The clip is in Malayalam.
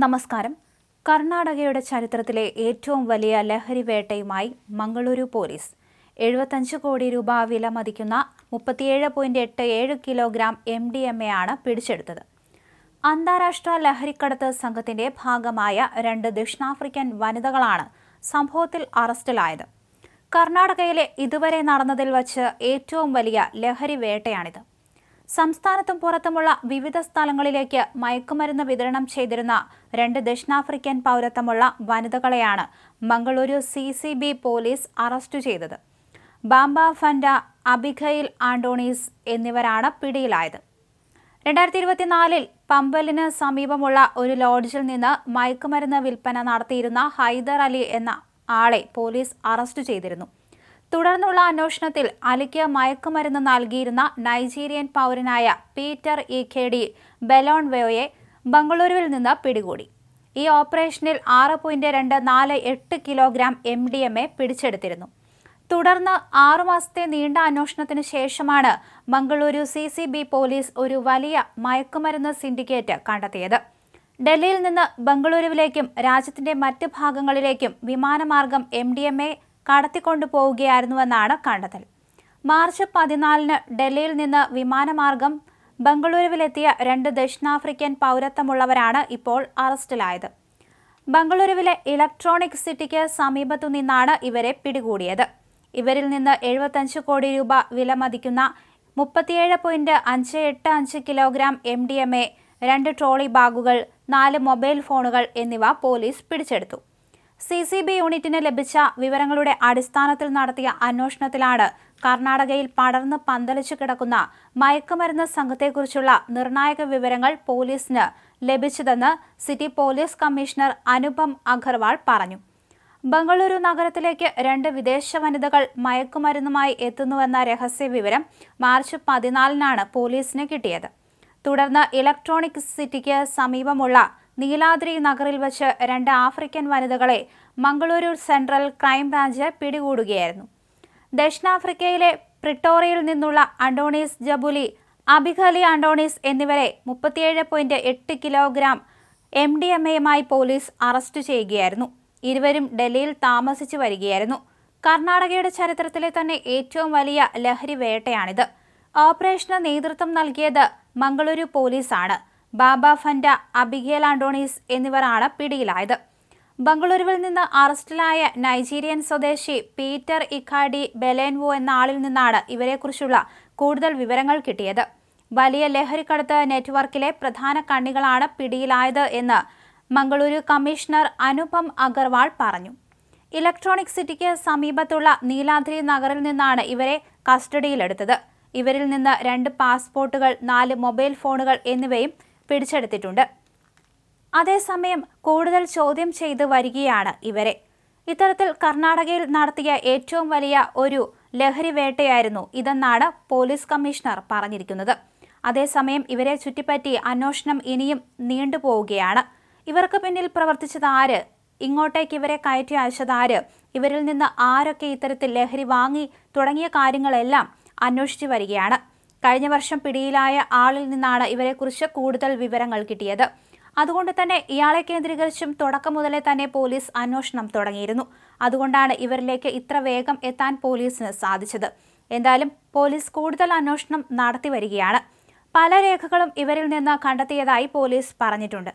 നമസ്കാരം. കർണാടകയുടെ ചരിത്രത്തിലെ ഏറ്റവും വലിയ ലഹരി വേട്ടയുമായി മംഗളൂരു പോലീസ്. എഴുപത്തഞ്ച് കോടി രൂപ വില മതിക്കുന്ന മുപ്പത്തിയേഴ് പോയിന്റ് എട്ട് ഏഴ് kilogram M D M A ആണ് പിടിച്ചെടുത്തത്. അന്താരാഷ്ട്ര ലഹരിക്കടത്ത് സംഘത്തിന്റെ ഭാഗമായ രണ്ട് ദക്ഷിണാഫ്രിക്കൻ വനിതകളാണ് സംഭവത്തിൽ അറസ്റ്റിലായത്. കർണാടകയിലെ ഇതുവരെ നടന്നതിൽ വച്ച് ഏറ്റവും വലിയ ലഹരി വേട്ടയാണിത്. സംസ്ഥാനത്തും പുറത്തുമുള്ള വിവിധ സ്ഥലങ്ങളിലേക്ക് മയക്കുമരുന്ന് വിതരണം ചെയ്തിരുന്ന രണ്ട് ദക്ഷിണാഫ്രിക്കൻ പൗരത്വമുള്ള വനിതകളെയാണ് Mangaluru C C B police arrest ചെയ്തത്. ബാംബ ഫൻഡ അബിഖയിൽ ആന്റോണീസ് എന്നിവരാണ് പിടിയിലായത്. രണ്ടായിരത്തി ഇരുപത്തിനാലിൽ പമ്പലിന് സമീപമുള്ള ഒരു ലോഡ്ജിൽ നിന്ന് മയക്കുമരുന്ന് വിൽപ്പന നടത്തിയിരുന്ന ഹൈദർ അലി എന്ന ആളെ പോലീസ് അറസ്റ്റ് ചെയ്തിരുന്നു. തുടർന്നുള്ള അന്വേഷണത്തിൽ അലിക്ക് മയക്കുമരുന്ന് നൽകിയിരുന്ന നൈജീരിയൻ പൗരനായ പീറ്റർ ഇ. കെ. ഡി. ബെലോൺവെയോയെ ബംഗളൂരുവിൽ നിന്ന് പിടികൂടി. ഈ ഓപ്പറേഷനിൽ ആറ് പോയിന്റ് രണ്ട് നാല് എട്ട് kilogram M D M A പിടിച്ചെടുത്തിരുന്നു. തുടർന്ന് ആറുമാസത്തെ നീണ്ട അന്വേഷണത്തിന് ശേഷമാണ് Mangaluru C C B police ഒരു വലിയ മയക്കുമരുന്ന് സിൻഡിക്കേറ്റ് കണ്ടെത്തിയത്. ഡൽഹിയിൽ നിന്ന് ബംഗളൂരുവിലേക്കും രാജ്യത്തിന്റെ മറ്റ് ഭാഗങ്ങളിലേക്കും വിമാനമാർഗം എം ഡി എം എ കടത്തിക്കൊണ്ടുപോവുകയായിരുന്നുവെന്നാണ് കണ്ടെത്തൽ. മാർച്ച് പതിനാലിന് ഡൽഹിയിൽ നിന്ന് വിമാനമാർഗം ബംഗളൂരുവിലെത്തിയ രണ്ട് ദക്ഷിണാഫ്രിക്കൻ പൗരത്വമുള്ളവരാണ് ഇപ്പോൾ അറസ്റ്റിലായത്. ബംഗളൂരുവിലെ ഇലക്ട്രോണിക് സിറ്റിക്ക് സമീപത്തു നിന്നാണ് ഇവരെ പിടികൂടിയത്. ഇവരിൽ നിന്ന് എഴുപത്തഞ്ച് കോടി രൂപ വില മതിക്കുന്ന മുപ്പത്തിയേഴ് പോയിന്റ് അഞ്ച് എട്ട് അഞ്ച് kilogram M D M A രണ്ട് ട്രോളി ബാഗുകൾ നാല് മൊബൈൽ ഫോണുകൾ എന്നിവ പോലീസ് പിടിച്ചെടുത്തു. സി സി ബി യൂണിറ്റിന് ലഭിച്ച വിവരങ്ങളുടെ അടിസ്ഥാനത്തിൽ നടത്തിയ അന്വേഷണത്തിലാണ് കർണാടകയിൽ പടർന്ന് പന്തലിച്ചു കിടക്കുന്ന മയക്കുമരുന്ന് സംഘത്തെക്കുറിച്ചുള്ള നിർണായക വിവരങ്ങൾ പോലീസിന് ലഭിച്ചതെന്ന് city police commissioner Anupam Agarwal പറഞ്ഞു. ബംഗളൂരു നഗരത്തിലേക്ക് രണ്ട് വിദേശ വനിതകൾ മയക്കുമരുന്നുമായി എത്തുന്നുവെന്ന രഹസ്യ വിവരം മാർച്ച് പതിനാലിനാണ് പോലീസിന് കിട്ടിയത്. തുടർന്ന് ഇലക്ട്രോണിക് സിറ്റിക്ക് സമീപമുള്ള നീലാദ്രി നഗറിൽ വച്ച് രണ്ട് ആഫ്രിക്കൻ വനിതകളെ മംഗളൂരു സെൻട്രൽ ക്രൈംബ്രാഞ്ച് പിടികൂടുകയായിരുന്നു. ദക്ഷിണാഫ്രിക്കയിലെ പ്രിട്ടോറിയയിൽ നിന്നുള്ള അണ്ടോണീസ് ജബുലി അബിഖലി അണ്ടോണീസ് എന്നിവരെ മുപ്പത്തിയേഴ് പോയിന്റ് എട്ട് കിലോഗ്രാം എം ഡി എം എയുമായി പോലീസ് അറസ്റ്റ് ചെയ്യുകയായിരുന്നു. ഇരുവരും ഡൽഹിയിൽ താമസിച്ചു വരികയായിരുന്നു. കർണാടകയുടെ ചരിത്രത്തിലെ തന്നെ ഏറ്റവും വലിയ ലഹരി വേട്ടയാണിത്. ഓപ്പറേഷന് നേതൃത്വം നൽകിയത് മംഗളൂരു പോലീസാണ്. ബാബ ഫൻഡ അബിഗേൽ ആന്റോണീസ് എന്നിവരാണ് പിടിയിലായത്. ബംഗളൂരുവിൽ നിന്ന് അറസ്റ്റിലായ നൈജീരിയൻ സ്വദേശി പീറ്റർ ഇഖാഡി ബെലേൻവോ എന്ന ആളിൽ നിന്നാണ് ഇവരെക്കുറിച്ചുള്ള കൂടുതൽ വിവരങ്ങൾ കിട്ടിയത്. വലിയ ലഹരിക്കടത്ത് നെറ്റ്വർക്കിലെ പ്രധാന കണ്ണികളാണ് പിടിയിലായത് എന്ന് മംഗളൂരു കമ്മീഷണർ അനുപം അഗർവാൾ പറഞ്ഞു. ഇലക്ട്രോണിക് സിറ്റിക്ക് സമീപത്തുള്ള നീലാദ്രി നഗറിൽ നിന്നാണ് ഇവരെ കസ്റ്റഡിയിലെടുത്തത്. ഇവരിൽ നിന്ന് രണ്ട് പാസ്പോർട്ടുകൾ നാല് മൊബൈൽ ഫോണുകൾ എന്നിവയും പിടിച്ചെടുത്തിട്ടുണ്ട്. അതേസമയം കൂടുതൽ ചോദ്യം ചെയ്ത് വരികയാണ് ഇവരെ. ഇത്തരത്തിൽ കർണാടകയിൽ നടത്തിയ ഏറ്റവും വലിയ ഒരു ലഹരി വേട്ടയായിരുന്നു ഇതെന്നാണ് പോലീസ് കമ്മീഷണർ പറഞ്ഞിരിക്കുന്നത്. അതേസമയം ഇവരെ ചുറ്റിപ്പറ്റി അന്വേഷണം ഇനിയും നീണ്ടുപോവുകയാണ് ഇവർക്ക് പിന്നിൽ പ്രവർത്തിച്ചത് ആര്? ഇങ്ങോട്ടേക്ക് ഇവരെ കയറ്റി അയച്ചത് ആര്? ഇവരിൽ നിന്ന് ആരൊക്കെ ഇത്തരത്തിൽ ലഹരി വാങ്ങി തുടങ്ങിയ കാര്യങ്ങളെല്ലാം അന്വേഷിച്ചു വരികയാണ്. കഴിഞ്ഞ വർഷം പിടിയിലായ ആളിൽ നിന്നാണ് ഇവരെക്കുറിച്ച് കൂടുതൽ വിവരങ്ങൾ കിട്ടിയത്. അതുകൊണ്ട് തന്നെ ഇയാളെ കേന്ദ്രീകരിച്ചും തുടക്കം മുതലേ തന്നെ പോലീസ് അന്വേഷണം തുടങ്ങിയിരുന്നു. അതുകൊണ്ടാണ് ഇവരിലേക്ക് ഇത്ര വേഗം എത്താൻ പോലീസിന് സാധിച്ചത്. എന്തായാലും പോലീസ് കൂടുതൽ അന്വേഷണം നടത്തി വരികയാണ്. പല രേഖകളും ഇവരിൽ നിന്ന് കണ്ടെത്തിയതായി പോലീസ് പറഞ്ഞിട്ടുണ്ട്.